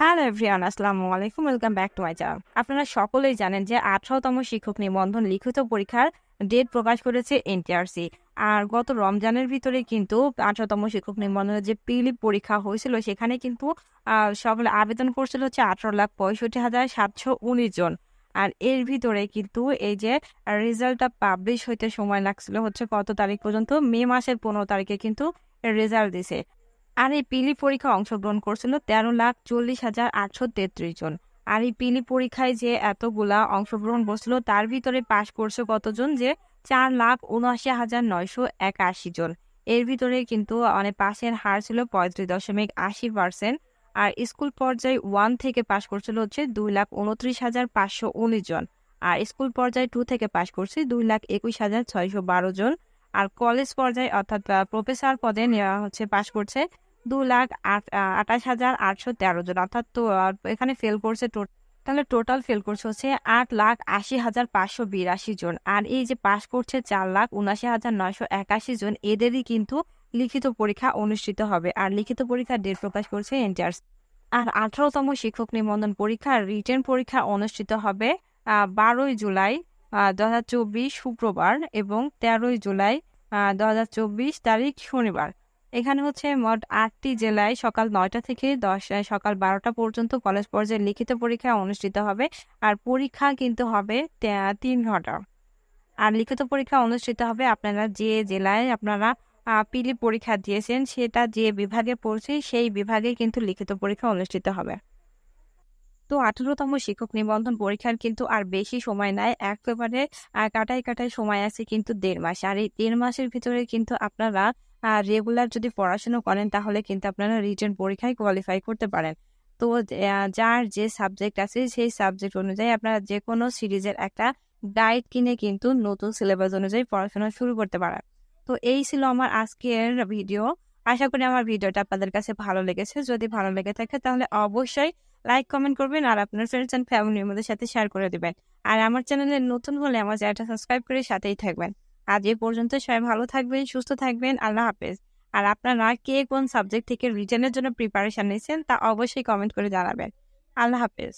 Hello everyone আসসালামু আলাইকুম welcome back to my channel আপনারা সকলেই জানেন যে আঠারোতম শিক্ষক নিবন্ধন লিখিত পরীক্ষার ডেট প্রকাশ করেছে এনটিআরসি আর গত রমজানের ভিতরে কিন্তু আঠারোতম শিক্ষক নিবন্ধনের যে পিলি পরীক্ষা হয়েছিল, সেখানে কিন্তু সকলে আবেদন করছিল হচ্ছে আঠারো লাখ পঁয়ষট্টি হাজার সাতশো উনিশ জন। আর এর ভিতরে কিন্তু এই যে রেজাল্টটা পাবলিশ হইতে সময় লাগছিল হচ্ছে কত তারিখ পর্যন্ত, মে মাসের পনেরো তারিখে কিন্তু রেজাল্ট দিছে। আর এই পিলি পরীক্ষা অংশগ্রহণ করছিল তেরো লাখ চল্লিশ হাজার আটশো তেত্রিশ জন। আর এই পিলি পরীক্ষায় যে এতগুলা অংশগ্রহণ করছিল, তার ভিতরে পাশ করছে কতজন? যে চার লাখ উনআশি হাজার নয়শো একাশি জন। এর ভিতরে কিন্তু অনেক পাশের হার ছিল পঁয়ত্রিশ দশমিক আশি পার্সেন্ট। আর স্কুল পর্যায়ে ওয়ান থেকে পাশ করছিল হচ্ছে দুই লাখ উনত্রিশ হাজার পাঁচশো উনিশ জন। আর স্কুল পর্যায়ে টু থেকে পাশ করছে দুই লাখ একুশ হাজার ছয়শো বারো জন। আর কলেজ পর্যায়ে অর্থাৎ প্রফেসর পদে নেওয়া হচ্ছে, পাশ করছে দু লাখ আঠাশ হাজার আটশো তেরো জন। অর্থাৎ এখানে ফেল করছে তাহলে টোটাল ফেল করছে হচ্ছে আট লাখ আশি হাজার পাঁচশো বিরাশি জন। আর এই যে করছে চার লাখ উনাশি হাজার নয়শো একাশি জন, এদেরই কিন্তু লিখিত পরীক্ষা অনুষ্ঠিত হবে। আর লিখিত পরীক্ষার ডেট প্রকাশ করছে এনটিআর আর আঠারোতম শিক্ষক নিবন্ধন পরীক্ষা রিটেন পরীক্ষা অনুষ্ঠিত হবে বারোই জুলাই দু হাজার চব্বিশ শুক্রবার এবং তেরোই জুলাই দু হাজার চব্বিশ তারিখ শনিবার। এখানে হচ্ছে মোট আটটি জেলায় সকাল নয়টা থেকে দশ সকাল বারোটা পর্যন্ত কলেজ পর্যায়ে লিখিত পরীক্ষা অনুষ্ঠিত হবে। আর পরীক্ষা কিন্তু হবে তিন ঘণ্টা। আর লিখিত পরীক্ষা অনুষ্ঠিত হবে আপনারা যে জেলায় আপনারা পিলি পরীক্ষা দিয়েছেন, সেটা যে বিভাগে পড়ছে, সেই বিভাগে কিন্তু লিখিত পরীক্ষা অনুষ্ঠিত হবে। তো আঠারোতম শিক্ষক নিবন্ধন পরীক্ষার কিন্তু আর বেশি সময় নাই। একেবারে কাটায় কাটায় সময় আছে কিন্তু দেড় মাস। আর এই দেড় মাসের ভিতরে কিন্তু আপনারা রেগুলার যদি পড়াশোনা করেন, তাহলে কিন্তু আপনারা রিটার্ন পরীক্ষায় কোয়ালিফাই করতে পারেন। তো যার যে সাবজেক্ট আছে, সেই সাবজেক্ট অনুযায়ী আপনারা যে কোনো সিরিজের একটা গাইড কিনে কিন্তু নতুন সিলেবাস অনুযায়ী পড়াশোনা শুরু করতে পারেন। তো, এই ছিল আমার আজকের ভিডিও আশা করি আমার ভিডিওটা আপনাদের কাছে ভালো লেগেছে। যদি ভালো লেগে থাকে, তাহলে অবশ্যই লাইক কমেন্ট করবেন আর আপনার ফ্রেন্ডস অ্যান্ড ফ্যামিলির মধ্যে সাথে শেয়ার করে দিবেন। আর আমার চ্যানেলে নতুন হলে আমার চ্যানেলটা সাবস্ক্রাইব করে সাথেই থাকবেন। আজ এ পর্যন্ত সবাই ভালো থাকবেন, সুস্থ থাকবেন, আল্লাহ হাফেজ। আর আপনারা কে কোন সাবজেক্ট থেকে রিটার্নের জন্য প্রিপারেশন নিয়েছেন তা অবশ্যই কমেন্ট করে জানাবেন। আল্লাহ হাফেজ।